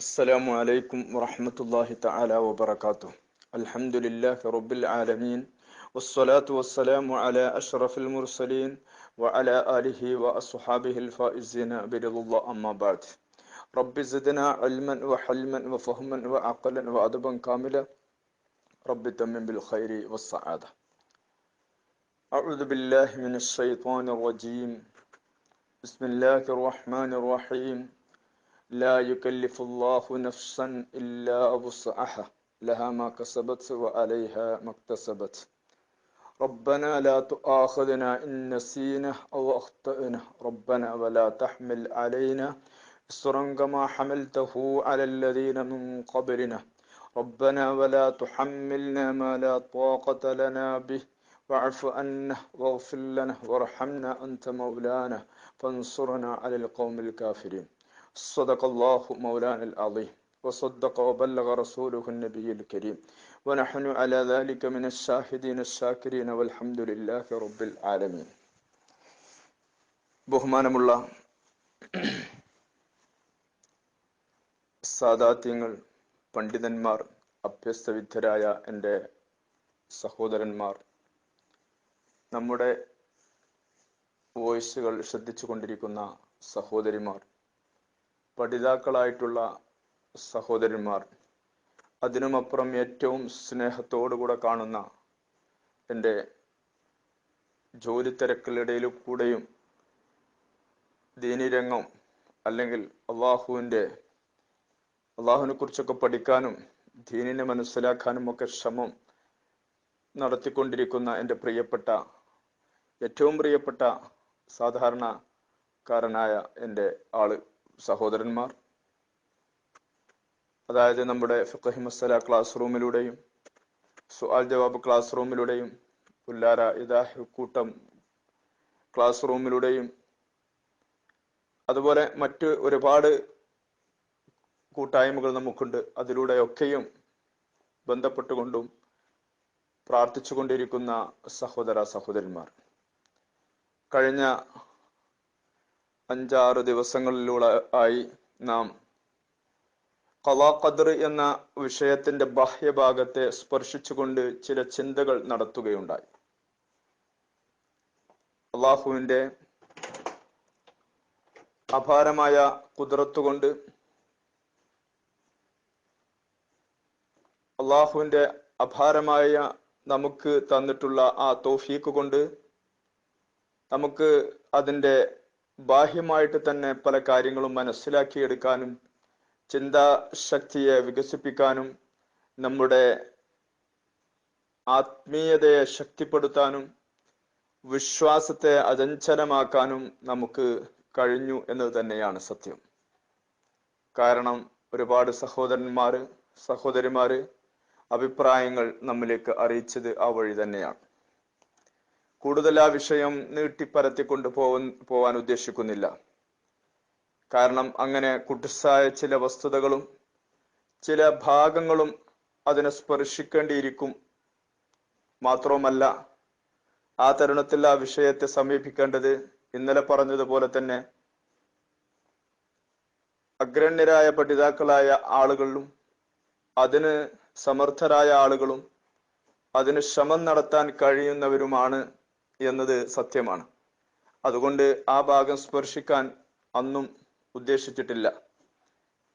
السلام عليكم ورحمة الله تعالى وبركاته. الحمد لله رب العالمين والصلاة والسلام على أشرف المرسلين وعلى آله وأصحابه الفائزين برضا الله أما بعد. رب زدنا علما وحلما وفهما وعقلا وأدبا كاملا. رب تمم بالخير والسعادة. أعوذ بالله من الشيطان الرجيم. بسم الله الرحمن الرحيم. لا يكلف الله نفسا إلا وسعها لها ما كسبت وعليها ما اكتسبت. ربنا لا تؤاخذنا إن نسينا أو أخطأنا. ربنا ولا تحمل علينا إصرا كما حملته على الذين من قبلنا. ربنا ولا تحملنا ما لا طاقة لنا به. واعف عنا واغفر لنا وارحمنا أنت مولانا. فانصرنا على القوم الكافرين. صدق الله مولانا العظيم وصدق وبلغ رسوله النبي الكريم ونحن على ذلك من الشاهدين الشاكرين والحمد لله رب العالمين ബഹുമാനമുള്ള സാദാത്യങ്ങൾ പണ്ഡിതന്മാർ അഭ്യസ്തവിദ്യരായ എൻ്റെ സഹോദരന്മാർ നമ്മുടെ വോയിസുകൾ ശ്രദ്ധിച്ചു കൊണ്ടിരിക്കുന്ന സഹോദരിമാർ പഠിതാക്കളായിട്ടുള്ള സഹോദരന്മാർ അതിനുമപ്പുറം ഏറ്റവും സ്നേഹത്തോടുകൂടെ കാണുന്ന എന്റെ ജോലി തിരക്കിലിടയിൽ കൂടെയും ദീനിരംഗം അല്ലെങ്കിൽ അള്ളാഹുവിന്റെ അള്ളാഹുവിനെ കുറിച്ചൊക്കെ പഠിക്കാനും ദീനിനെ മനസ്സിലാക്കാനും ഒക്കെ ശ്രമം നടത്തിക്കൊണ്ടിരിക്കുന്ന എന്റെ പ്രിയപ്പെട്ട ഏറ്റവും പ്രിയപ്പെട്ട സാധാരണക്കാരനായ എന്റെ ആൾ. സഹോദരന്മാർ. അതായത് നമ്മുടെ ഫിഖഹി മസല ക്ലാസ് റൂമിലൂടെയും സുആൽ ജവാബ് ക്ലാസ് റൂമിലൂടെയും പുല്ലാര ഇദാഹ് കൂട്ടം ക്ലാസ് റൂമിലൂടെയും അതുപോലെ മറ്റ് ഒരുപാട് കൂട്ടായ്മകൾ നമുക്കുണ്ട്. അതിലൂടെയൊക്കെയും ബന്ധപ്പെട്ടുകൊണ്ടും പ്രാർത്ഥിച്ചുകൊണ്ടിരിക്കുന്ന സഹോദര സഹോദരന്മാർ. കഴിഞ്ഞ അഞ്ചാറ് ദിവസങ്ങളിലൂടെ ആയി നാം. കലാഖദർ എന്ന വിഷയത്തിന്റെ ബാഹ്യഭാഗത്തെ സ്പർശിച്ചുകൊണ്ട് ചില ചിന്തകൾ നടത്തുകയുണ്ടായി. അള്ളാഹുവിന്റെ അപാരമായ കുതിരത്തുകൊണ്ട് അള്ളാഹുവിന്റെ അപാരമായ നമുക്ക് തന്നിട്ടുള്ള ആ തോഫീക്ക് കൊണ്ട് നമുക്ക് അതിന്റെ ബാഹ്യമായിട്ട് തന്നെ പല കാര്യങ്ങളും മനസ്സിലാക്കിയെടുക്കാനും ചിന്താശക്തിയെ വികസിപ്പിക്കാനും നമ്മുടെ ആത്മീയതയെ ശക്തിപ്പെടുത്താനും വിശ്വാസത്തെ അചഞ്ചലമാക്കാനും നമുക്ക് കഴിഞ്ഞു എന്നത് തന്നെയാണ് സത്യം. കാരണം ഒരുപാട് സഹോദരന്മാര് സഹോദരിമാര് അഭിപ്രായങ്ങൾ നമ്മിലേക്ക് അറിയിച്ചത് ആ വഴി തന്നെയാണ്. കൂടുതൽ ആ വിഷയം നീട്ടിപ്പരത്തിക്കൊണ്ട് പോവാൻ പോവാൻ ഉദ്ദേശിക്കുന്നില്ല. കാരണം അങ്ങനെ കുട്ടിസായ ചില വസ്തുതകളും ചില ഭാഗങ്ങളും അതിനെ സ്പർശിക്കേണ്ടിയിരിക്കും മാത്രവുമല്ല ആ തരുണത്തിൽ ആ വിഷയത്തെ സമീപിക്കേണ്ടത് ഇന്നലെ പറഞ്ഞതുപോലെ തന്നെ അഗ്രണ്യരായ പഠിതാക്കളായ ആളുകളിലും അതിന് സമർത്ഥരായ ആളുകളും അതിന് ശ്രമം നടത്താൻ കഴിയുന്നവരുമാണ് എന്നത് സത്യമാണ്. അതുകൊണ്ട് ആ ഭാഗം സ്പർശിക്കാൻ അന്നും ഉദ്ദേശിച്ചിട്ടില്ല.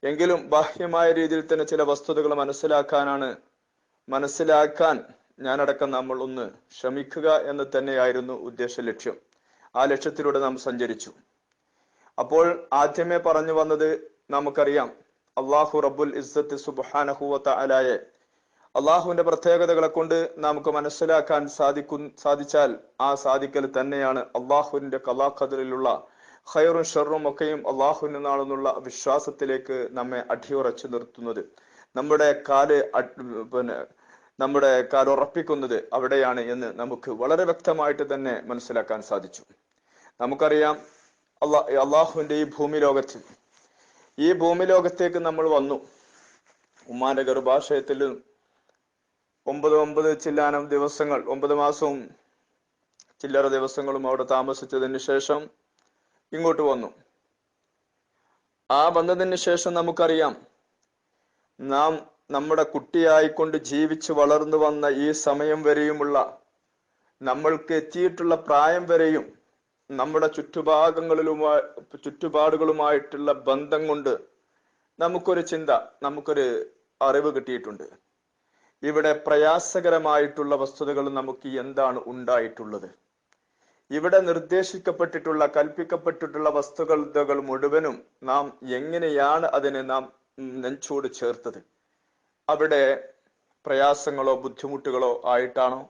എങ്കിലും ബാഹ്യമായ രീതിയിൽ തന്നെ ചില വസ്തുതകൾ മനസ്സിലാക്കാനാണ് മനസ്സിലാക്കാൻ ഞാനടക്കം നമ്മൾ ഒന്ന് ശ്രമിക്കുക എന്ന് തന്നെയായിരുന്നു ഉദ്ദേശ ലക്ഷ്യം. ആ ലക്ഷ്യത്തിലൂടെ നാം സഞ്ചരിച്ചു. അപ്പോൾ ആദ്യമേ പറഞ്ഞു വന്നത് നമുക്കറിയാം. അള്ളാഹു റബ്ബുൽ ഇസ്സത്ത് സുബാനഹുവത്ത അലായെ അള്ളാഹുവിന്റെ പ്രത്യേകതകളെ കൊണ്ട് നമുക്ക് മനസ്സിലാക്കാൻ സാധിക്കു സാധിച്ചാൽ ആ സാധിക്കൽ തന്നെയാണ് അള്ളാഹുവിന്റെ കലാഖദറിലുള്ള ഹൈറും ഷെറും ഒക്കെയും അള്ളാഹുവിൽ നിന്നാണെന്നുള്ള വിശ്വാസത്തിലേക്ക് നമ്മെ അടിയുറച്ചു നിർത്തുന്നത്. നമ്മുടെ കാൽ പിന്നെ നമ്മുടെ കാൽ ഉറപ്പിക്കുന്നത് അവിടെയാണ് എന്ന് നമുക്ക് വളരെ വ്യക്തമായിട്ട് തന്നെ മനസ്സിലാക്കാൻ സാധിച്ചു. നമുക്കറിയാം അള്ളാ അള്ളാഹുവിന്റെ ഈ ഭൂമി ലോകത്ത് ഈ ഭൂമി ലോകത്തേക്ക് നമ്മൾ വന്നു. ഉമ്മാന്റെ ഗർഭാശയത്തിൽ ഒമ്പത് ഒമ്പത് ചില്ലാനം ദിവസങ്ങൾ ഒമ്പത് മാസവും ചില്ലറ ദിവസങ്ങളും അവിടെ താമസിച്ചതിന് ശേഷം ഇങ്ങോട്ട് വന്നു. ആ വന്നതിന് ശേഷം നമുക്കറിയാം നാം നമ്മുടെ കുട്ടിയായിക്കൊണ്ട് ജീവിച്ച് വളർന്നു വന്ന ഈ സമയം വരെയുമുള്ള നമ്മൾക്ക് എത്തിയിട്ടുള്ള പ്രായം വരെയും നമ്മുടെ ചുറ്റുഭാഗങ്ങളിലുമായി ചുറ്റുപാടുകളുമായിട്ടുള്ള ബന്ധം കൊണ്ട് നമുക്കൊരു ചിന്ത നമുക്കൊരു അറിവ് കിട്ടിയിട്ടുണ്ട്. ഇവിടെ പ്രയാസകരമായിട്ടുള്ള വസ്തുതകൾ നമുക്ക് എന്താണ് ഉണ്ടായിട്ടുള്ളത്? ഇവിടെ നിർദ്ദേശിക്കപ്പെട്ടിട്ടുള്ള കൽപ്പിക്കപ്പെട്ടിട്ടുള്ള വസ്തുതകൾ മുഴുവനും നാം എങ്ങനെയാണ് അതിനെ നാം നെഞ്ചോട് ചേർത്തത്? അവിടെ പ്രയാസങ്ങളോ ബുദ്ധിമുട്ടുകളോ ആയിട്ടാണോ?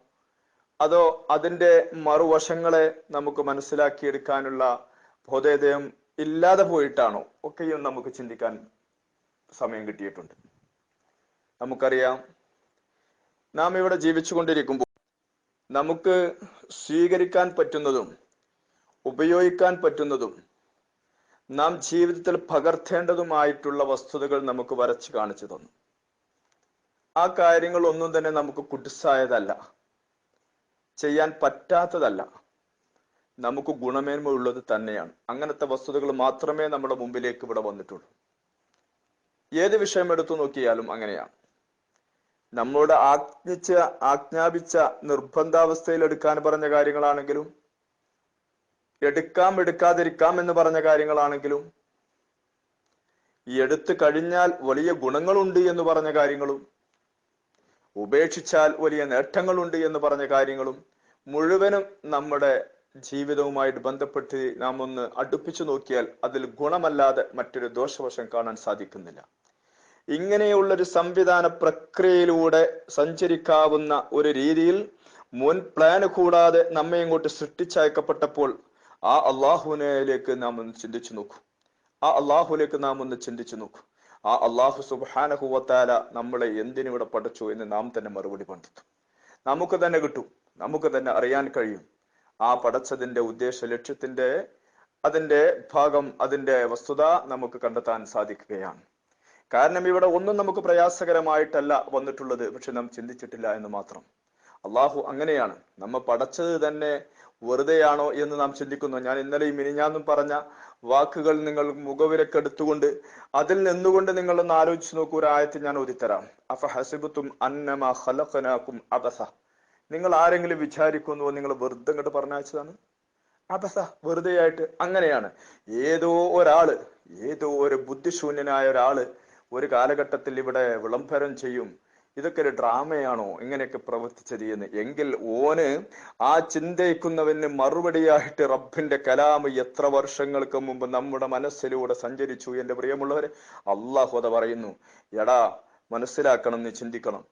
അതോ അതിന്റെ മറുവശങ്ങളെ നമുക്ക് മനസ്സിലാക്കിയെടുക്കാനുള്ള ബോധേതയം ഇല്ലാതെ പോയിട്ടാണോ? ഒക്കെയും നമുക്ക് ചിന്തിക്കാൻ സമയം കിട്ടിയിട്ടുണ്ട്. നമുക്കറിയാം നാം ഇവിടെ ജീവിച്ചുകൊണ്ടിരിക്കുമ്പോൾ നമുക്ക് സ്വീകരിക്കാൻ പറ്റുന്നതും ഉപയോഗിക്കാൻ പറ്റുന്നതും നാം ജീവിതത്തിൽ പകർത്തേണ്ടതുമായിട്ടുള്ള വസ്തുതകൾ നമുക്ക് വരച്ച് കാണിച്ചു തന്നു. ആ കാര്യങ്ങൾ ഒന്നും തന്നെ നമുക്ക് കുടിസായതല്ല ചെയ്യാൻ പറ്റാത്തതല്ല. നമുക്ക് ഗുണമേന്മ ഉള്ളത് തന്നെയാണ്. അങ്ങനത്തെ വസ്തുതകൾ മാത്രമേ നമ്മുടെ മുമ്പിലേക്ക് ഇവിടെ വന്നിട്ടുള്ളൂ. ഏത് വിഷയം എടുത്തു നോക്കിയാലും അങ്ങനെയാണ്. നമ്മോട് ആജ്ഞിച്ച ആജ്ഞാപിച്ച നിർബന്ധാവസ്ഥയിൽ എടുക്കാൻ പറഞ്ഞ കാര്യങ്ങളാണെങ്കിലും എടുക്കാം എടുക്കാതിരിക്കാം എന്ന് പറഞ്ഞ കാര്യങ്ങളാണെങ്കിലും എടുത്തു കഴിഞ്ഞാൽ വലിയ ഗുണങ്ങളുണ്ട് എന്ന് പറഞ്ഞ കാര്യങ്ങളും ഉപേക്ഷിച്ചാൽ വലിയ നേട്ടങ്ങളുണ്ട് എന്ന് പറഞ്ഞ കാര്യങ്ങളും മുഴുവനും നമ്മുടെ ജീവിതവുമായിട്ട് ബന്ധപ്പെട്ട് നാം ഒന്ന് അടുപ്പിച്ചു നോക്കിയാൽ അതിൽ ഗുണമല്ലാതെ മറ്റൊരു ദോഷവശം കാണാൻ സാധിക്കുന്നില്ല. ഇങ്ങനെയുള്ളൊരു സംവിധാന പ്രക്രിയയിലൂടെ സഞ്ചരിക്കാവുന്ന ഒരു രീതിയിൽ മുൻ പ്ലാൻ കൂടാതെ നമ്മെ ഇങ്ങോട്ട് സൃഷ്ടിച്ചയക്കപ്പെട്ടപ്പോൾ ആ അള്ളാഹുവിനേക്ക് നാം ഒന്ന് ചിന്തിച്ചു നോക്കൂ. ആ അള്ളാഹുലേക്ക് നാം ഒന്ന് ചിന്തിച്ചു നോക്കൂ. ആ അള്ളാഹു സുബാനഹുവത്താല നമ്മളെ എന്തിനിവിടെ പഠിച്ചു എന്ന് നാം തന്നെ മറുപടി കണ്ടെത്തും നമുക്ക് തന്നെ കിട്ടും. നമുക്ക് തന്നെ അറിയാൻ കഴിയും. ആ പടച്ചതിന്റെ ഉദ്ദേശ ലക്ഷ്യത്തിന്റെ അതിന്റെ ഭാഗം അതിന്റെ വസ്തുത നമുക്ക് കണ്ടെത്താൻ സാധിക്കുകയാണ്. കാരണം ഇവിടെ ഒന്നും നമുക്ക് പ്രയാസകരമായിട്ടല്ല വന്നിട്ടുള്ളത്. പക്ഷെ നാം ചിന്തിച്ചിട്ടില്ല എന്ന് മാത്രം. അള്ളാഹു അങ്ങനെയാണ്. നമ്മ പടച്ചത് തന്നെ വെറുതെയാണോ എന്ന് നാം ചിന്തിക്കുന്നു. ഞാൻ ഇന്നലെയും മിനിഞ്ഞാന്നും പറഞ്ഞ വാക്കുകൾ നിങ്ങൾ മുഖവിലക്കെടുത്തുകൊണ്ട് അതിൽ നിന്നുകൊണ്ട് നിങ്ങൾ ഒന്ന് ആലോചിച്ച് നോക്കൂ. ഒരു ആയത്തിൽ ഞാൻ ഓതിത്തരാം. അഫ ഹസിബുത്തും അന്നമ അബസ. നിങ്ങൾ ആരെങ്കിലും വിചാരിക്കുന്നുവോ നിങ്ങൾ വെറുതെ ഇങ്ങോട്ട് പറഞ്ഞയച്ചതാണ് അബസ വെറുതെയായിട്ട് അങ്ങനെയാണ്. ഏതോ ഒരാൾ ഏതോ ഒരു ബുദ്ധിശൂന്യനായ ഒരാൾ ഒരു കാലഘട്ടത്തിൽ ഇവിടെ വിളംബരം ചെയ്യും. ഇതൊക്കെ ഒരു ഡ്രാമയാണോ? ഇങ്ങനെയൊക്കെ പ്രവർത്തിച്ചത് എന്ന്. എങ്കിൽ ഓന് ആ ചിന്തയിക്കുന്നവന് മറുപടിയായിട്ട് റബ്ബിന്റെ കലാമ് എത്ര വർഷങ്ങൾക്ക് മുമ്പ് നമ്മുടെ മനസ്സിലൂടെ സഞ്ചരിച്ചു. എന്റെ പ്രിയമുള്ളവരെ അള്ളാഹു അത് പറയുന്നു. എടാ മനസ്സിലാക്കണം നീ ചിന്തിക്കണം.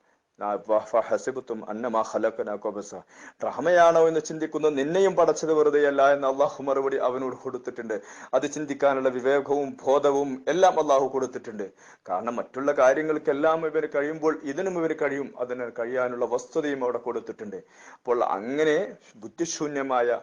ഡ്രാമയാണോ എന്ന് ചിന്തിക്കുന്നു നിന്നെയും പടച്ചത് വെറുതെയല്ല എന്ന് അള്ളാഹു മറുപടി അവനോട് കൊടുത്തിട്ടുണ്ട്. അത് ചിന്തിക്കാനുള്ള വിവേകവും ബോധവും എല്ലാം അള്ളാഹു കൊടുത്തിട്ടുണ്ട്. കാരണം മറ്റുള്ള കാര്യങ്ങൾക്കെല്ലാം ഇവർ കഴിയുമ്പോൾ ഇതിനും ഇവർ കഴിയും. അതിന് കഴിയാനുള്ള വസ്തുതയും അവിടെ കൊടുത്തിട്ടുണ്ട്. അപ്പോൾ അങ്ങനെ ബുദ്ധിശൂന്യമായ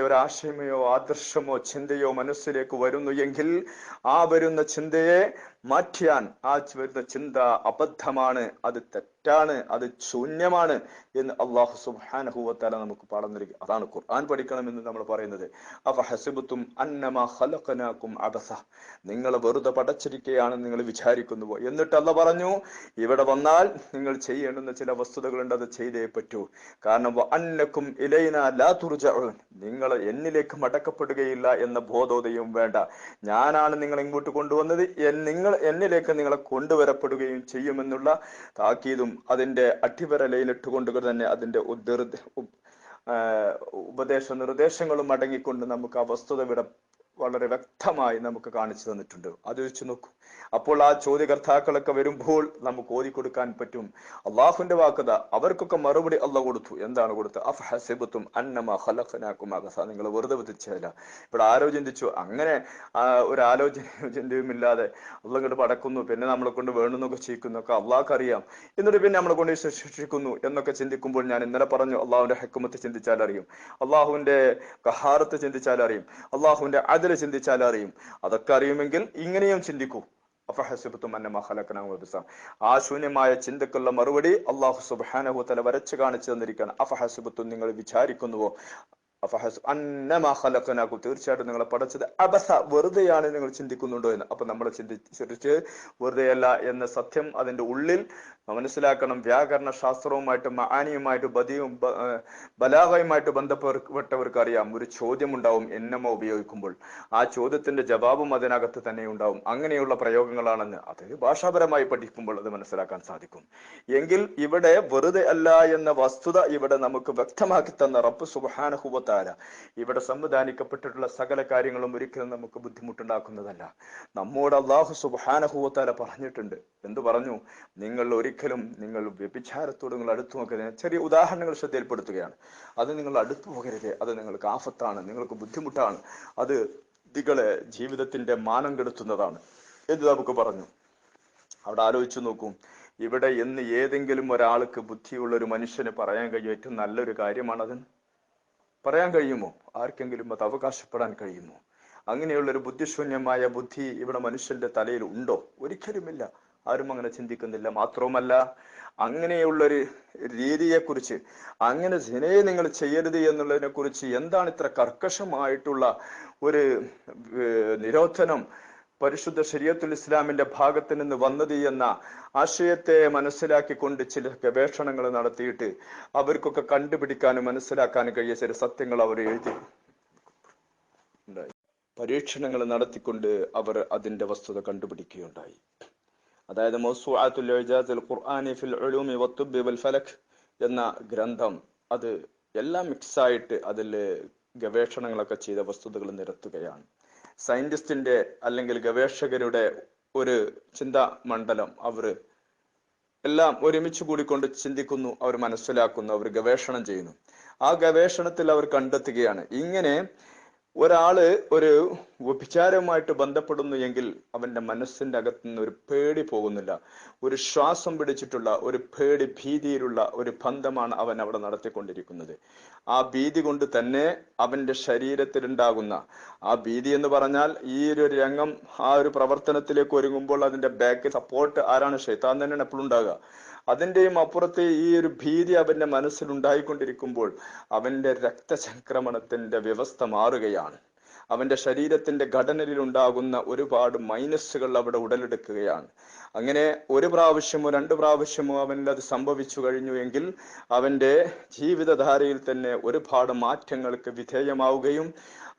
ഒരു ആശയമോ ആദർശമോ ചിന്തയോ മനസ്സിലേക്ക് വരുന്നു എങ്കിൽ ആ വരുന്ന ചിന്തയെ മാറ്റിയാൻ ആ വരുന്ന ചിന്ത അബദ്ധമാണ് അത് തെറ്റാണ് അത് ശൂന്യമാണ് എന്ന് അള്ളാഹു സുബാനഹുവത്താല നമുക്ക് പാഠം നൽകി അതാണ് ഖുർആൻ പഠിക്കണമെന്ന് നമ്മൾ പറയുന്നത്. അഫ ഹസിബത്തും അന്നമ അബസ നിങ്ങൾ വെറുതെ പടച്ചിരിക്കുകയാണ് നിങ്ങൾ വിചാരിക്കുന്നുവോ എന്നിട്ട് അല്ല പറഞ്ഞു ഇവിടെ വന്നാൽ നിങ്ങൾ ചെയ്യേണ്ടുന്ന ചില വസ്തുതകളുണ്ട് അത് ചെയ്തേ പറ്റൂ. കാരണം അന്നക്കും ഇലൈന ലാ തുർജഊൻ നിങ്ങൾ എന്നിലേക്ക് മടക്കപ്പെടുകയില്ല എന്ന ബോധോദയവും വേണ്ട. ഞാനാണ് നിങ്ങൾ ഇങ്ങോട്ട് കൊണ്ടുവന്നത് നിങ്ങൾ എന്നിലേക്ക് നിങ്ങളെ കൊണ്ടുവരപ്പെടുകയും ചെയ്യുമെന്നുള്ള താക്കീതും അതിന്റെ അടിവരലയിലിട്ടുകൊണ്ട് തന്നെ അതിന്റെ ഉദ്ദീർ ഉപദേശ നിർദ്ദേശങ്ങളും അടങ്ങിക്കൊണ്ട് നമുക്ക് ആ വസ്തുത ഇവിടെ വളരെ വ്യക്തമായി നമുക്ക് കാണിച്ചു തന്നിട്ടുണ്ട്. അത് വെച്ച് നോക്കൂ. അപ്പോൾ ആ ചോദ്യകർത്താക്കളൊക്കെ വരുമ്പോൾ നമുക്ക് ഓതി കൊടുക്കാൻ പറ്റും. അള്ളാഹുന്റെ വാക്കത അവർക്കൊക്കെ മറുപടി അല്ല കൊടുത്തു. എന്താണ് കൊടുത്തത്? അഫ് അന്നമ ഖലഖനാക്കും അഗസ. നിങ്ങൾ വെറുതെ വിധിച്ചതല്ല. ഇവിടെ ആരോ ചിന്തിച്ചു. അങ്ങനെ ഒരു ആലോചനയും ഇല്ലാതെ അള്ളങ്ങോട്ട് പടക്കുന്നു. പിന്നെ നമ്മളെ കൊണ്ട് വേണമെന്നൊക്കെ ചെയ്യിക്കുന്നു. ഒക്കെ അള്ളാഹ്ക്ക് അറിയാം എന്നിട്ട് പിന്നെ നമ്മളെ കൊണ്ട് ശിക്ഷിക്കുന്നു എന്നൊക്കെ ചിന്തിക്കുമ്പോൾ ഞാൻ ഇന്നലെ പറഞ്ഞു അള്ളാഹുവിന്റെ ഹെക്കുമത്ത് ചിന്തിച്ചാൽ അറിയും അള്ളാഹുവിന്റെ കഹാറത്ത് ചിന്തിച്ചാൽ അറിയും അള്ളാഹുവിന്റെ അതിൽ ചിന്തിച്ചാൽ അറിയും. അതൊക്കെ അറിയുമെങ്കിൽ ഇങ്ങനെയും ചിന്തിക്കൂ. ആ ശൂന്യമായ ചിന്തക്കുള്ള മറുപടി അള്ളാഹു സുബാനഹു തല വരച്ചു കാണിച്ചു തന്നിരിക്കുകയാണ്. അഫഹസുബത്തും നിങ്ങൾ വിചാരിക്കുന്നുവോ? അഫഹസ് അന്നമാ ഖലഖനാക്കും തീർച്ചയായിട്ടും നിങ്ങളെ പഠിച്ചത് അബസ വെറുതെയാണ് നിങ്ങൾ ചിന്തിക്കുന്നുണ്ടോ എന്ന്. അപ്പൊ നമ്മൾ ചിന്തിച്ചിട്ട് വെറുതെയല്ല എന്ന സത്യം അതിന്റെ ഉള്ളിൽ മനസ്സിലാക്കണം. വ്യാകരണ ശാസ്ത്രവുമായിട്ട് മഹാനിയുമായിട്ട് ബദിയും ബലാഹയുമായിട്ട് ബന്ധപ്പെട്ടവർക്ക് അറിയാം ഒരു ചോദ്യം ഉണ്ടാവും എന്നമ ഉപയോഗിക്കുമ്പോൾ. ആ ചോദ്യത്തിന്റെ ജവാബും അതിനകത്ത് തന്നെ ഉണ്ടാവും അങ്ങനെയുള്ള പ്രയോഗങ്ങളാണെന്ന് അത് ഭാഷാപരമായി പഠിക്കുമ്പോൾ അത് മനസ്സിലാക്കാൻ സാധിക്കും. എങ്കിൽ ഇവിടെ വെറുതെ അല്ല എന്ന വസ്തുത ഇവിടെ നമുക്ക് വ്യക്തമാക്കി തന്ന റബ്ബ് സുബാനഹുവത്താല ഇവിടെ സംവിധാനിക്കപ്പെട്ടിട്ടുള്ള സകല കാര്യങ്ങളും ഒരിക്കലും നമുക്ക് ബുദ്ധിമുട്ടുണ്ടാക്കുന്നതല്ല. നമ്മോട് അള്ളാഹു സുബാനഹുവത്താല പറഞ്ഞിട്ടുണ്ട്. എന്തു പറഞ്ഞു? നിങ്ങൾ ഒരിക്കലും നിങ്ങൾ വ്യഭിചാരത്തോട് നിങ്ങൾ അടുത്തു നോക്കരുത്. ചെറിയ ഉദാഹരണങ്ങൾ ശ്രദ്ധയിൽപ്പെടുത്തുകയാണ്. അത് നിങ്ങൾ അടുത്തു പോകരുത്. അത് നിങ്ങൾക്ക് ആഫത്താണ് നിങ്ങൾക്ക് ബുദ്ധിമുട്ടാണ്. അത് നിങ്ങളെ ജീവിതത്തിന്റെ മാനം കെടുത്തുന്നതാണ്. എന്ന് നമുക്ക് പറഞ്ഞു? അവിടെ ആലോചിച്ചു നോക്കൂ. ഇവിടെ എന്ന് ഏതെങ്കിലും ഒരാൾക്ക് ബുദ്ധിയുള്ള ഒരു മനുഷ്യന് പറയാൻ കഴിയും ഏറ്റവും നല്ലൊരു കാര്യമാണത് പറയാൻ കഴിയുമോ? ആർക്കെങ്കിലും അത് അവകാശപ്പെടാൻ കഴിയുമോ? അങ്ങനെയുള്ള ഒരു ബുദ്ധിശൂന്യമായ ബുദ്ധി ഇവിടെ മനുഷ്യന്റെ തലയിൽ ഉണ്ടോ? ഒരിക്കലുമില്ല. ആരും അങ്ങനെ ചിന്തിക്കുന്നില്ല. മാത്രവുമല്ല അങ്ങനെയുള്ളൊരു രീതിയെക്കുറിച്ച് അങ്ങനെ ജനയെ നിങ്ങൾ ചെയ്യരുത് എന്നുള്ളതിനെ കുറിച്ച് എന്താണ് ഇത്ര കർക്കശമായിട്ടുള്ള ഒരു നിരോധനം പരിശുദ്ധ ശരീഅത്തുൽ ഇസ്ലാമിന്റെ ഭാഗത്ത് നിന്ന് വന്നത് എന്ന ആശയത്തെ മനസ്സിലാക്കിക്കൊണ്ട് ചില ഗവേഷണങ്ങൾ നടത്തിയിട്ട് അവർക്കൊക്കെ കണ്ടുപിടിക്കാനും മനസ്സിലാക്കാനും കഴിയ ചില സത്യങ്ങൾ അവർ എഴുതി. പരീക്ഷണങ്ങൾ നടത്തിക്കൊണ്ട് അവർ അതിന്റെ വസ്തുത കണ്ടുപിടിക്കുകയുണ്ടായി. അതായത് ഇജാസുൽ ഖുർആനി ഫിൽ ഉലൂമി വൽ ഫലക് എന്ന ഗ്രന്ഥം അത് എല്ലാം മിക്സ് ആയിട്ട് അതിൽ ഗവേഷണങ്ങളൊക്കെ ചെയ്ത വസ്തുതകൾ നിരത്തുകയാണ്. സയന്റിസ്റ്റിന്റെ അല്ലെങ്കിൽ ഗവേഷകരുടെ ഒരു ചിന്താ മണ്ഡലം അവർ എല്ലാം ഒരുമിച്ച് കൂടിക്കൊണ്ട് ചിന്തിക്കുന്നു അവർ മനസ്സിലാക്കുന്നു അവർ ഗവേഷണം ചെയ്യുന്നു. ആ ഗവേഷണത്തിൽ അവർ കണ്ടെത്തുകയാണ്. ഇങ്ങനെ ഒരാൾ ഒരു വ്യഭിചാരവുമായിട്ട് ബന്ധപ്പെടുന്നു എങ്കിൽ അവന്റെ മനസ്സിന്റെ അകത്ത് നിന്ന് ഒരു പേടി പോകുന്നില്ല. ഒരു ശ്വാസം പിടിച്ചിട്ടുള്ള ഒരു പേടി ഭീതിയിലുള്ള ഒരു ബന്ധമാണ് അവൻ അവിടെ നടത്തിക്കൊണ്ടിരിക്കുന്നത്. ആ ഭീതി കൊണ്ട് തന്നെ അവന്റെ ശരീരത്തിലുണ്ടാകുന്ന ആ ഭീതി എന്ന് പറഞ്ഞാൽ ഈ ഒരു രംഗം ആ ഒരു പ്രവർത്തനത്തിലേക്ക് ഒരുങ്ങുമ്പോൾ അതിന്റെ ബാക്ക് സപ്പോർട്ട് ആരാണ്? ഷെയ്ത്താൻ തന്നെയാണ് എപ്പോഴും ഉണ്ടാകുക. അതിന്റെയും അപ്പുറത്ത് ഈ ഒരു ഭീതി അവന്റെ മനസ്സിൽ ഉണ്ടായിക്കൊണ്ടിരിക്കുമ്പോൾ അവന്റെ രക്തചംക്രമണത്തിന്റെ വ്യവസ്ഥ മാറുകയാണ്. അവന്റെ ശരീരത്തിന്റെ ഘടനയിൽ ഉണ്ടാകുന്ന ഒരുപാട് മൈനസുകൾ അവിടെ ഉടലെടുക്കുകയാണ്. അങ്ങനെ ഒരു പ്രാവശ്യമോ രണ്ട് പ്രാവശ്യമോ അവനിൽ അത് സംഭവിച്ചു കഴിഞ്ഞു എങ്കിൽ അവന്റെ ജീവിതധാരയിൽ തന്നെ ഒരുപാട് മാറ്റങ്ങൾക്ക് വിധേയമാവുകയും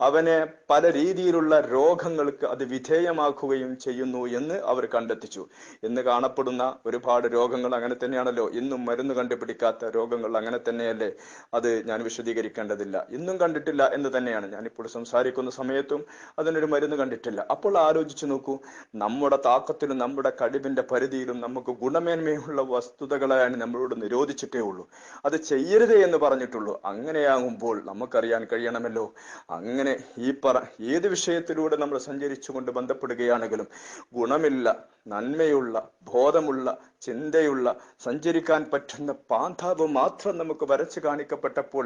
അവനെ പല രീതിയിലുള്ള രോഗങ്ങൾക്ക് അത് വിധേയമാക്കുകയും ചെയ്യുന്നു എന്ന് അവർ കണ്ടെത്തിച്ചു. ഇന്ന് കാണപ്പെടുന്ന ഒരുപാട് രോഗങ്ങൾ അങ്ങനെ തന്നെയാണല്ലോ. ഇന്നും മരുന്ന് കണ്ടുപിടിക്കാത്ത രോഗങ്ങൾ അങ്ങനെ തന്നെയല്ലേ? അത് ഞാൻ വിശദീകരിക്കേണ്ടതില്ല. ഇന്നും കണ്ടിട്ടില്ല എന്ന് തന്നെയാണ്. ഞാനിപ്പോൾ സംസാരിക്കുന്ന സമയത്തും അതിനൊരു മരുന്ന് കണ്ടിട്ടില്ല. അപ്പോൾ ആലോചിച്ചു നോക്കൂ. നമ്മുടെ താക്കത്തിലും നമ്മുടെ കഴിവിന്റെ പരിധിയിലും നമുക്ക് ഗുണമേന്മയുള്ള വസ്തുതകളെയാണ് നമ്മളോട് നിരോധിച്ചിട്ടേ ഉള്ളൂ. അത് ചെയ്യരുതേ എന്ന് പറഞ്ഞിട്ടുള്ളൂ. അങ്ങനെയാകുമ്പോൾ നമുക്കറിയാൻ കഴിയണമല്ലോ. അങ്ങനെ ഈ പറ ഏത് വിഷയത്തിലൂടെ നമ്മൾ സഞ്ചരിച്ചു സഞ്ചരിച്ചുകൊണ്ട് ബന്ധപ്പെടുകയാണെങ്കിലും ഗുണമില്ല നന്മയുള്ള ബോധമുള്ള ചിന്തയുള്ള സഞ്ചരിക്കാൻ പറ്റുന്ന പാന്താവ് മാത്രം നമുക്ക് വരച്ചു കാണിക്കപ്പെട്ടപ്പോൾ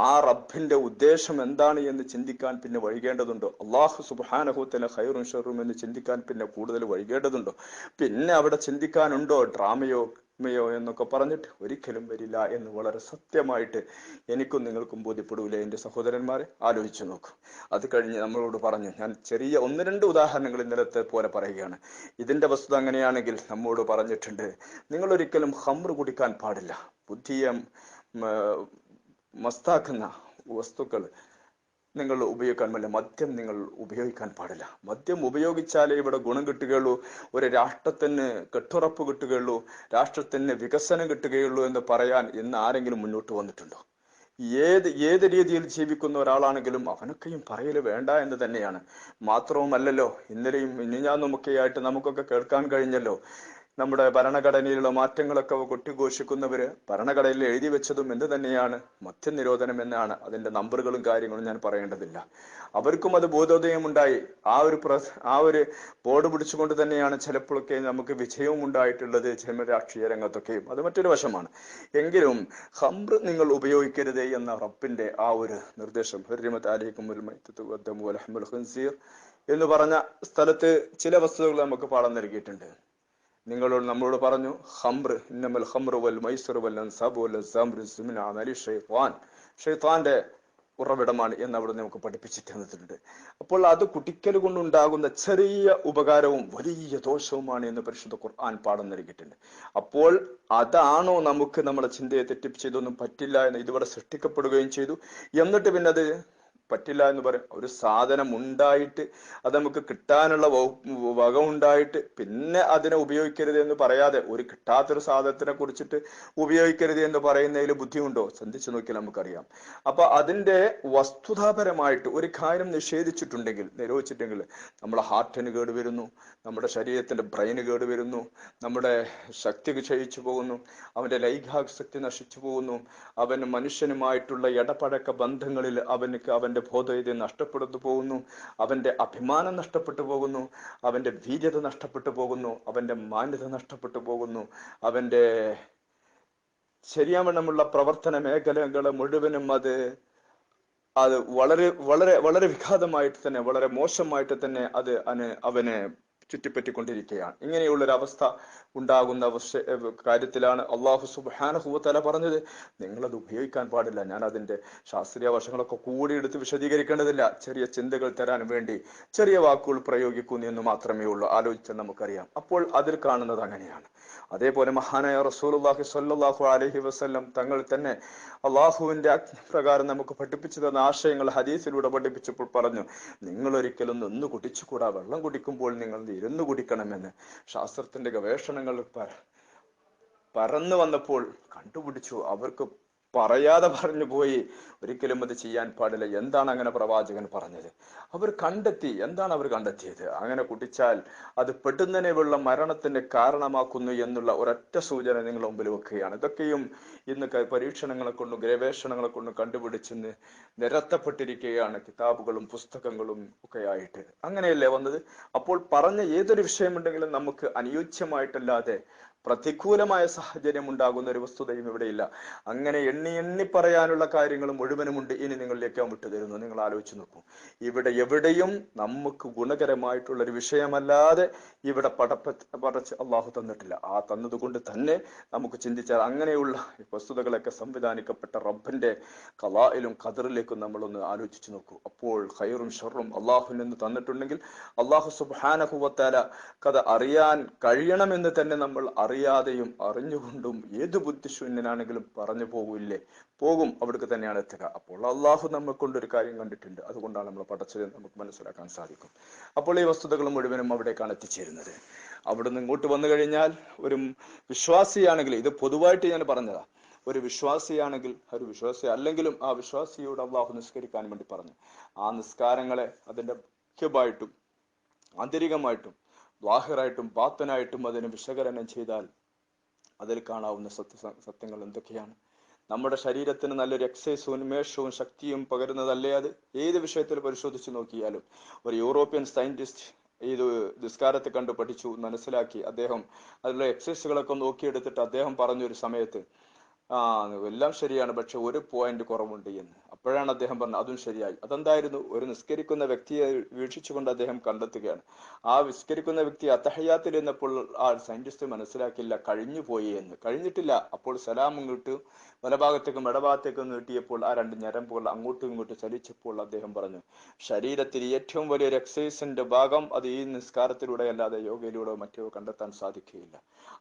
ആ റബ്ബിന്റെ ഉദ്ദേശം എന്താണ് എന്ന് ചിന്തിക്കാൻ പിന്നെ വൈകേണ്ടതുണ്ടോ അള്ളാഹു സുബാനഹുത്തല ഹൈറും ഷെറും എന്ന് ചിന്തിക്കാൻ പിന്നെ കൂടുതൽ വൈകേണ്ടതുണ്ടോ പിന്നെ അവിടെ ചിന്തിക്കാനുണ്ടോ? ഡ്രാമയോ യോ എന്നൊക്കെ പറഞ്ഞിട്ട് ഒരിക്കലും വരില്ല എന്ന് വളരെ സത്യമായിട്ട് എനിക്കും നിങ്ങൾക്കും ബോധ്യപ്പെടൂല. എന്റെ സഹോദരന്മാരെ ആലോചിച്ചു നോക്കും. അത് കഴിഞ്ഞ് നമ്മളോട് പറഞ്ഞു ഞാൻ ചെറിയ ഒന്ന് രണ്ട് ഉദാഹരണങ്ങൾ ഇന്നലത്തെ പോലെ പറയുകയാണ്. ഇതിന്റെ വസ്തുത അങ്ങനെയാണെങ്കിൽ നമ്മോട് പറഞ്ഞിട്ടുണ്ട് നിങ്ങൾ ഒരിക്കലും ഹമ്ര കുടിക്കാൻ പാടില്ല. ബുദ്ധിയെ മസ്താക്കുന്ന വസ്തുക്കൾ നിങ്ങൾ ഉപയോഗിക്കാൻ പാടില്ല മദ്യം നിങ്ങൾ ഉപയോഗിക്കാൻ പാടില്ല. മദ്യം ഉപയോഗിച്ചാലേ ഇവിടെ ഗുണം കിട്ടുകയുള്ളൂ ഒരു രാഷ്ട്രത്തിന് കെട്ടുറപ്പ് കിട്ടുകയുള്ളൂ രാഷ്ട്രത്തിന് വികസനം കിട്ടുകയുള്ളൂ എന്ന് പറയാൻ ഇന്ന് ആരെങ്കിലും മുന്നോട്ട് വന്നിട്ടുണ്ടോ? ഏത് ഏത് രീതിയിൽ ജീവിക്കുന്ന ഒരാളാണെങ്കിലും അവനൊക്കെയും പറയൽ വേണ്ട എന്ന് തന്നെയാണ്. മാത്രവുമല്ലല്ലോ ഇന്നലെയും ആയിട്ട് നമുക്കൊക്കെ കേൾക്കാൻ കഴിഞ്ഞല്ലോ. നമ്മുടെ ഭരണഘടനയിലുള്ള മാറ്റങ്ങളൊക്കെ കൊട്ടിഘോഷിക്കുന്നവര് ഭരണഘടനയിൽ എഴുതി വെച്ചതും എന്ത് തന്നെയാണ്? മദ്യനിരോധനം എന്നാണ്. അതിന്റെ നമ്പറുകളും കാര്യങ്ങളും ഞാൻ പറയേണ്ടതില്ല. അവർക്കും അത് ബോധോദയം ഉണ്ടായി ആ ഒരു ആ ഒരു ബോർഡ് പിടിച്ചുകൊണ്ട് തന്നെയാണ് ചിലപ്പോഴൊക്കെ നമുക്ക് വിജയവും ഉണ്ടായിട്ടുള്ളത് ചില രാഷ്ട്രീയ രംഗത്തൊക്കെയും. അത് മറ്റൊരു വശമാണ്. എങ്കിലും ഹംറ് നിങ്ങൾ ഉപയോഗിക്കരുത് എന്ന റബ്ബിന്റെ ആ ഒരു നിർദ്ദേശം എന്ന് പറഞ്ഞ സ്ഥലത്ത് ചില വസ്തുതകൾ നമുക്ക് പാഠം നൽകിയിട്ടുണ്ട്. നിങ്ങളോട് നമ്മളോട് പറഞ്ഞു ഹംറ് ഇന്നമൽ ഹംറ് വൽ മൈസർ വൽ വൽ ഉറവിടമാണ് എന്ന് അവിടെ നമുക്ക് പഠിപ്പിച്ചു തന്നിട്ടുണ്ട്. അപ്പോൾ അത് കുട്ടിക്കൽ കൊണ്ടുണ്ടാകുന്ന ചെറിയ ഉപകാരവും വലിയ ദോഷവുമാണ് എന്ന് പരിശുദ്ധ ഖുർആൻ പാഠം നൽകിയിട്ടുണ്ട്. അപ്പോൾ അതാണോ നമുക്ക് നമ്മുടെ ചിന്തയെ തെറ്റിപ്പിച്ചതൊന്നും പറ്റില്ല എന്ന് ഇതുവരെ സൃഷ്ടിക്കപ്പെടുകയും ചെയ്തു. എന്നിട്ട് പിന്നെ അത് പറ്റില്ല എന്ന് പറയും. ഒരു സാധനം ഉണ്ടായിട്ട് അത് നമുക്ക് കിട്ടാനുള്ള വക ഉണ്ടായിട്ട് പിന്നെ അതിനെ ഉപയോഗിക്കരുത് എന്ന് പറയാതെ ഒരു കിട്ടാത്തൊരു സാധനത്തിനെ കുറിച്ചിട്ട് ഉപയോഗിക്കരുത് എന്ന് പറയുന്നതിൽ ബുദ്ധിയുണ്ടോ? ചിന്തിച്ചു നോക്കിയാൽ നമുക്കറിയാം. അപ്പൊ അതിന്റെ വസ്തുതാപരമായിട്ട് ഒരു കാര്യം നിഷേധിച്ചിട്ടുണ്ടെങ്കിൽ നിരോധിച്ചിട്ടെങ്കിൽ നമ്മുടെ ഹാർട്ടിന് കേട് വരുന്നു നമ്മുടെ ശരീരത്തിന്റെ ബ്രെയിന് കേട് വരുന്നു നമ്മുടെ ശക്തി ക്ഷയിച്ചു പോകുന്നു അവന്റെ ലൈംഗികാശക്തി നശിച്ചു പോകുന്നു അവൻ മനുഷ്യനുമായിട്ടുള്ള ഇടപഴക്ക ബന്ധങ്ങളിൽ അവനക്ക് അവന്റെ ബോധവ്യത നഷ്ടപ്പെടുന്നു പോകുന്നു. അവന്റെ അഭിമാനം നഷ്ടപ്പെട്ടു പോകുന്നു. അവന്റെ വീര്യത നഷ്ടപ്പെട്ടു പോകുന്നു. അവന്റെ മാന്യത നഷ്ടപ്പെട്ടു പോകുന്നു. അവന്റെ ശരിയാവണ്ണമുള്ള പ്രവർത്തന മേഖലകൾ മുഴുവനും അത് അത് വളരെ വളരെ വളരെ വിഘാതമായിട്ട് തന്നെ വളരെ മോശമായിട്ട് തന്നെ അത് അവനെ ചുറ്റിപ്പറ്റിക്കൊണ്ടിരിക്കുകയാണ്. ഇങ്ങനെയുള്ള ഒരു അവസ്ഥ ഉണ്ടാകുന്ന കാര്യത്തിലാണ് അള്ളാഹു സുബാനഹുവല പറഞ്ഞത്. നിങ്ങളത് ഉപയോഗിക്കാൻ പാടില്ല. ഞാൻ അതിന്റെ ശാസ്ത്രീയ വശങ്ങളൊക്കെ കൂടി എടുത്ത് വിശദീകരിക്കേണ്ടതില്ല. ചെറിയ ചിന്തകൾ തരാൻ വേണ്ടി ചെറിയ വാക്കുകൾ പ്രയോഗിക്കുന്നു എന്ന് മാത്രമേ ഉള്ളൂ. ആലോചിച്ചാൽ നമുക്കറിയാം. അപ്പോൾ അതിൽ കാണുന്നത് അങ്ങനെയാണ്. അതേപോലെ മഹാനായ റസൂലുള്ളാഹി സല്ലാഹു അലഹി വസ്ല്ലം തങ്ങൾ തന്നെ അള്ളാഹുവിന്റെ പ്രകാരം നമുക്ക് പഠിപ്പിച്ചു തന്ന ആശയങ്ങൾ ഹദീസിലൂടെ പഠിപ്പിച്ചപ്പോൾ പറഞ്ഞു നിങ്ങൾ ഒരിക്കലും നിന്ന് കുടിച്ചുകൂടാ. വെള്ളം കുടിക്കുമ്പോൾ നിങ്ങൾ ഇരുന്ന് കുടിക്കണമെന്ന് ശാസ്ത്രത്തിന്റെ ഗവേഷണങ്ങൾ പരന്നു വന്നപ്പോൾ കണ്ടുപിടിച്ചു. അവർക്ക് പറയാതെ പറഞ്ഞു പോയി. ഒരിക്കലും അത് ചെയ്യാൻ പാടില്ല. എന്താണ് അങ്ങനെ പ്രവാചകൻ പറഞ്ഞത്? അവർ കണ്ടെത്തി. എന്താണ് അവർ കണ്ടെത്തിയത്? അങ്ങനെ കുടിച്ചാൽ അത് പെട്ടെന്നനെയുള്ള മരണത്തിന് കാരണമാക്കുന്നു എന്നുള്ള ഒരൊറ്റ സൂചന നിങ്ങൾ മുമ്പിൽ വെക്കുകയാണ്. ഇതൊക്കെയും ഇന്ന് പരീക്ഷണങ്ങളെ കൊണ്ടും ഗവേഷണങ്ങളെ കൊണ്ടും കണ്ടുപിടിച്ചെന്ന് നിരത്തപ്പെട്ടിരിക്കുകയാണ് കിതാബുകളും പുസ്തകങ്ങളും ഒക്കെ ആയിട്ട്. അങ്ങനെയല്ലേ വന്നത്? അപ്പോൾ പറഞ്ഞ ഏതൊരു വിഷയമുണ്ടെങ്കിലും നമുക്ക് അനുയോജ്യമായിട്ടല്ലാതെ പ്രതികൂലമായ സാഹചര്യം ഉണ്ടാകുന്ന ഒരു വസ്തുതയും ഇവിടെയില്ല അങ്ങനെ എണ്ണി എണ്ണി പറയാനുള്ള കാര്യങ്ങൾ മുഴുവനുമുണ്ട് ഇനി നിങ്ങളിലേക്ക് ഞാൻ വിട്ടുതരുന്നു. നിങ്ങൾ ആലോചിച്ച് നോക്കൂ. ഇവിടെ എവിടെയും നമുക്ക് ഗുണകരമായിട്ടുള്ള ഒരു വിഷയമല്ലാതെ ഇവിടെ പടപ്പ പടച്ച് അള്ളാഹു തന്നിട്ടില്ല. ആ തന്നതുകൊണ്ട് തന്നെ നമുക്ക് ചിന്തിച്ചാൽ അങ്ങനെയുള്ള വസ്തുതകളൊക്കെ സംവിധാനിക്കപ്പെട്ട റബ്ബിന്റെ കലായിലും ഖദറിലേക്കും നമ്മളൊന്ന് ആലോചിച്ചു നോക്കൂ. അപ്പോൾ ഖൈറും ഷെറും അള്ളാഹു നിന്ന് തന്നിട്ടുണ്ടെങ്കിൽ അള്ളാഹു സുബാനഹുവത്താല കഥ അറിയാൻ കഴിയണമെന്ന് തന്നെ നമ്മൾ അറിയാതെയും അറിഞ്ഞുകൊണ്ടും ഏത് ബുദ്ധിശൂന്യനാണെങ്കിലും പറഞ്ഞു പോകില്ലേ പോകും അവിടേക്ക് തന്നെയാണ് എത്തുക. അപ്പോൾ അള്ളാഹു നമ്മെ കൊണ്ടൊരു കാര്യം കണ്ടിട്ടുണ്ട്. അതുകൊണ്ടാണ് നമ്മൾ പഠിച്ചത് നമുക്ക് മനസ്സിലാക്കാൻ സാധിക്കും. അപ്പോൾ ഈ വസ്തുതകൾ മുഴുവനും അവിടേക്കാണ് എത്തിച്ചേരുന്നത്. അവിടുന്ന് ഇങ്ങോട്ട് വന്നു കഴിഞ്ഞാൽ ഒരു വിശ്വാസിയാണെങ്കിൽ ഇത് പൊതുവായിട്ട് ഞാൻ പറഞ്ഞതാ ഒരു വിശ്വാസിയാണെങ്കിൽ ഒരു വിശ്വാസി അല്ലെങ്കിലും ആ വിശ്വാസിയോട് അള്ളാഹു നിസ്കരിക്കാൻ വേണ്ടി പറഞ്ഞു. ആ നിസ്കാരങ്ങളെ അതിന്റെ മുഖ്യമായിട്ടും ആന്തരികമായിട്ടും ലാഹിറായിട്ടും പാത്തനായിട്ടും അതിനെ വിശകലനം ചെയ്താൽ അതിൽ കാണാവുന്ന സത്യ സത്യങ്ങൾ എന്തൊക്കെയാണ്? നമ്മുടെ ശരീരത്തിന് നല്ലൊരു എക്സൈസും ഉന്മേഷവും ശക്തിയും പകരുന്നതല്ലേ അത്? ഏത് വിഷയത്തിൽ പരിശോധിച്ച് നോക്കിയാലും. ഒരു യൂറോപ്യൻ സയന്റിസ്റ്റ് ഇത് നിസ്കാരത്തെ കണ്ട് പഠിച്ചു മനസ്സിലാക്കി അദ്ദേഹം അതിലുള്ള എക്സസൈസുകളൊക്കെ നോക്കിയെടുത്തിട്ട് അദ്ദേഹം പറഞ്ഞൊരു സമയത്ത് ആ എല്ലാം ശരിയാണ് പക്ഷെ ഒരു പോയിന്റ് കുറവുണ്ട് എന്ന്. അപ്പോഴാണ് അദ്ദേഹം പറഞ്ഞത് അതും ശരിയായി. അതെന്തായിരുന്നു? ഒരു നിസ്കരിക്കുന്ന വ്യക്തിയെ വീക്ഷിച്ചുകൊണ്ട് അദ്ദേഹം കണ്ടെത്തുകയാണ്. ആ വിസ്കരിക്കുന്ന വ്യക്തി അത്തഹയാത്തിൽ എന്നപ്പോൾ ആ സയന്റിസ്റ്റ് മനസ്സിലാക്കില്ല കഴിഞ്ഞു പോയി എന്ന്. കഴിഞ്ഞിട്ടില്ല. അപ്പോൾ സലാം ഇങ്ങോട്ട് വലഭാഗത്തേക്കും ഇടഭാഗത്തേക്കും നീട്ടിയപ്പോൾ ആ രണ്ട് ഞരമ്പുകൾ അങ്ങോട്ടും ഇങ്ങോട്ടും ചലിച്ചപ്പോൾ അദ്ദേഹം പറഞ്ഞു ശരീരത്തിൽ ഏറ്റവും വലിയൊരു എക്സസൈസിന്റെ ഭാഗം അത് ഈ നിസ്കാരത്തിലൂടെ അല്ലാതെ യോഗയിലൂടെ മറ്റോ കണ്ടെത്താൻ സാധിക്കുകയില്ല.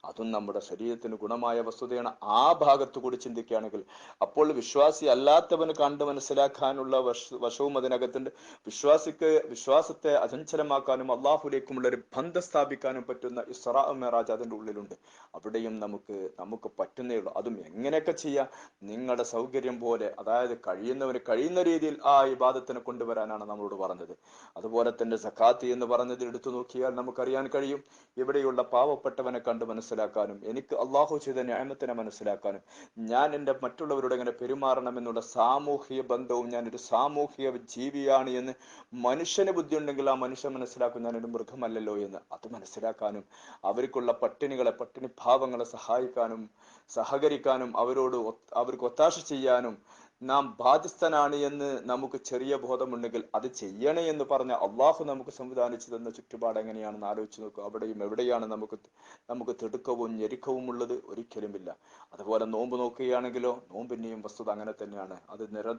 അതും നമ്മുടെ ശരീരത്തിന് ഗുണമായ വസ്തുതയാണ്. ആ ഭാഗത്തു കൂടി ചിന്തിക്കുകയാണെങ്കിൽ അപ്പോൾ വിശ്വാസി അല്ലാത്തവന് കണ്ടു മനസ്സിലാക്കാനുള്ള വശ വശവും അതിനകത്തുണ്ട്. വിശ്വാസിക്ക് വിശ്വാസത്തെ അചഞ്ചലമാക്കാനും അള്ളാഹുലേക്കുമുള്ള ഒരു ബന്ധം സ്ഥാപിക്കാനും പറ്റുന്ന ഇസ്രാ മെറാജ് അതിന്റെ ഉള്ളിലുണ്ട്. അവിടെയും നമുക്ക് നമുക്ക് പറ്റുന്നേ ഉള്ളൂ. അതും എങ്ങനെയൊക്കെ ചെയ്യാം? നിങ്ങളുടെ സൗകര്യം പോലെ അതായത് കഴിയുന്നവന് കഴിയുന്ന രീതിയിൽ ആ ഇബാദത്തിനെ കൊണ്ടുവരാനാണ് നമ്മളോട് പറഞ്ഞത്. അതുപോലെ തന്നെ സഖാത്തി എന്ന് പറഞ്ഞത് എടുത്തു നോക്കിയാൽ നമുക്കറിയാൻ കഴിയും. ഇവിടെയുള്ള പാവപ്പെട്ടവനെ കണ്ട് മനസ്സിലാക്കാനും എനിക്ക് അള്ളാഹു ചെയ്ത ന്യായമത്തിനെ മനസ്സിലാക്കാനും ഞാൻ എന്റെ മറ്റുള്ളവരോട് എങ്ങനെ പെരുമാറണം എന്നുള്ള സാമൂഹിക ബന്ധവും ഞാൻ ഒരു സാമൂഹിക ജീവിയാണ് എന്ന് മനുഷ്യന് ബുദ്ധി ഉണ്ടെങ്കിൽ ആ മനുഷ്യൻ മനസ്സിലാക്കും ഞാനൊരു മൃഗമല്ലല്ലോ എന്ന്. അത് മനസ്സിലാക്കാനും അവർക്കുള്ള പട്ടിണികളെ പട്ടിണി ഭാവങ്ങളെ സഹായിക്കാനും സഹകരിക്കാനും അവരോട് അവർക്ക് ഒത്താശ ചെയ്യാനും നാം ബാധ്യസ്ഥനാണ് എന്ന് നമുക്ക് ചെറിയ ബോധമുണ്ടെങ്കിൽ അത് ചെയ്യണേ എന്ന് പറഞ്ഞ അള്ളാഹു നമുക്ക് സംവിധാനിച്ചു തന്ന ചുറ്റുപാട് എങ്ങനെയാണെന്ന് ആലോചിച്ച് നോക്കുക. അവിടെയും എവിടെയാണ് നമുക്ക് നമുക്ക് തിടുക്കവും ഞെരുക്കവും ഉള്ളത്? ഒരിക്കലുമില്ല അതുപോലെ നോമ്പ് നോക്കുകയാണെങ്കിലോ നോമ്പിന്റെയും വസ്തുത അങ്ങനെ തന്നെയാണ്. അത് നിര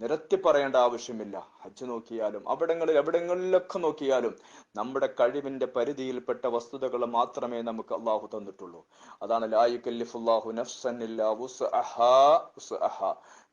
നിരത്തി പറയേണ്ട ആവശ്യമില്ല. ഹജ്ജ് നോക്കിയാലും അവിടങ്ങളിൽ എവിടങ്ങളിലൊക്കെ നോക്കിയാലും നമ്മുടെ കഴിവിന്റെ പരിധിയിൽപ്പെട്ട വസ്തുതകൾ മാത്രമേ നമുക്ക് അള്ളാഹു തന്നിട്ടുള്ളൂ. അതാണ് ലായുക്കല്ലിഫുല്ലാഹു നഫ്സൻ.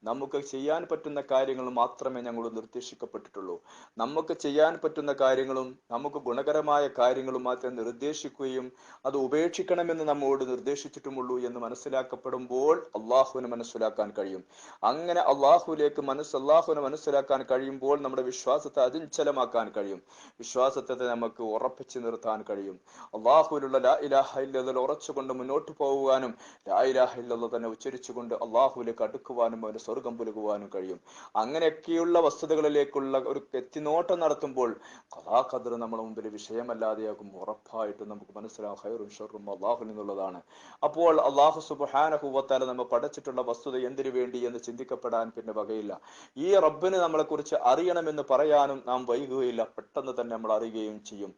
നമുക്ക് ചെയ്യാൻ പറ്റുന്ന കാര്യങ്ങൾ മാത്രമേ ഞങ്ങൾ നിർദ്ദേശിക്കപ്പെട്ടിട്ടുള്ളൂ. നമുക്ക് ചെയ്യാൻ പറ്റുന്ന കാര്യങ്ങളും നമുക്ക് ഗുണകരമായ കാര്യങ്ങളും മാത്രമേ നിർദ്ദേശിക്കുകയും അത് ഉപേക്ഷിക്കണമെന്ന് നമ്മോട് നിർദ്ദേശിച്ചിട്ടുമുള്ളൂ എന്ന് മനസ്സിലാക്കപ്പെടുമ്പോൾ അള്ളാഹുവിന് മനസ്സിലാക്കാൻ കഴിയും. അങ്ങനെ അള്ളാഹുലേക്ക് മനസ്സ് അള്ളാഹുവിനെ മനസ്സിലാക്കാൻ കഴിയുമ്പോൾ നമ്മുടെ വിശ്വാസത്തെ അതിഞ്ചലമാക്കാൻ കഴിയും. വിശ്വാസത്തെ നമുക്ക് ഉറപ്പിച്ചു നിർത്താൻ കഴിയും. അള്ളാഹുവിലുള്ള ലാ ഇലാഹ ഉറച്ചുകൊണ്ട് മുന്നോട്ട് പോകുവാനും ലാ ഇലാഹ തന്നെ ഉച്ചരിച്ചുകൊണ്ട് അള്ളാഹുവിലേക്ക് അടുക്കുവാനും അവന് സ്വർഗം പുലുകുവാനും കഴിയും. അങ്ങനെയൊക്കെയുള്ള വസ്തുതകളിലേക്കുള്ള ഒരു എത്തിനോട്ടം നടത്തുമ്പോൾ കഥാകഥർ നമ്മുടെ മുമ്പിൽ വിഷയമല്ലാതെയാകും. ഉറപ്പായിട്ട് നമുക്ക് മനസ്സിലാകും ഷെറും അള്ളാഹു എന്നുള്ളതാണ് അപ്പോൾ അള്ളാഹു സുബാനഹുവത്താല നമ്മൾ പഠിച്ചിട്ടുള്ള വസ്തുത എന്തിനു വേണ്ടി എന്ന് ചിന്തിക്കപ്പെടാൻ പിന്നെ വകയില്ല. ഈ റബ്ബിന് നമ്മളെ കുറിച്ച് അറിയണമെന്ന് പറയാനും നാം വൈകുകയില്ല. പെട്ടെന്ന് തന്നെ നമ്മൾ അറിയുകയും ചെയ്യും.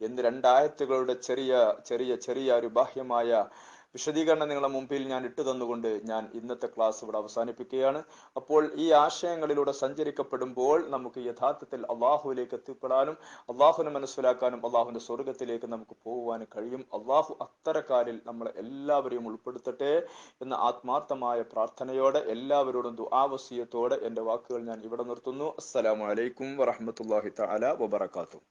എന്ന് രണ്ടായത്തുകളുടെ ചെറിയ ചെറിയ ചെറിയ ഒരു ബാഹ്യമായ വിശദീകരണം നിങ്ങളുടെ മുമ്പിൽ ഞാൻ ഇട്ടു തന്നുകൊണ്ട് ഞാൻ ഇന്നത്തെ ക്ലാസ് ഇവിടെ അവസാനിപ്പിക്കുകയാണ്. അപ്പോൾ ഈ ആശയങ്ങളിലൂടെ സഞ്ചരിക്കപ്പെടുമ്പോൾ നമുക്ക് യഥാർത്ഥത്തിൽ അള്ളാഹുവിലേക്ക് എത്തിപ്പെടാനും അള്ളാഹുവിനെ മനസ്സിലാക്കാനും അള്ളാഹുവിന്റെ സ്വർഗത്തിലേക്ക് നമുക്ക് പോകുവാനും കഴിയും. അള്ളാഹു അത്തരക്കാരിൽ നമ്മളെ എല്ലാവരെയും ഉൾപ്പെടുത്തട്ടെ എന്ന ആത്മാർത്ഥമായ പ്രാർത്ഥനയോടെ എല്ലാവരോടും ദുആവസിയത്തോടെ എന്റെ വാക്കുകൾ ഞാൻ ഇവിടെ നിർത്തുന്നു. അസ്സലാമു അലൈക്കും വറഹ്മത്തുള്ളാഹി തആല വബറകാതുഹു.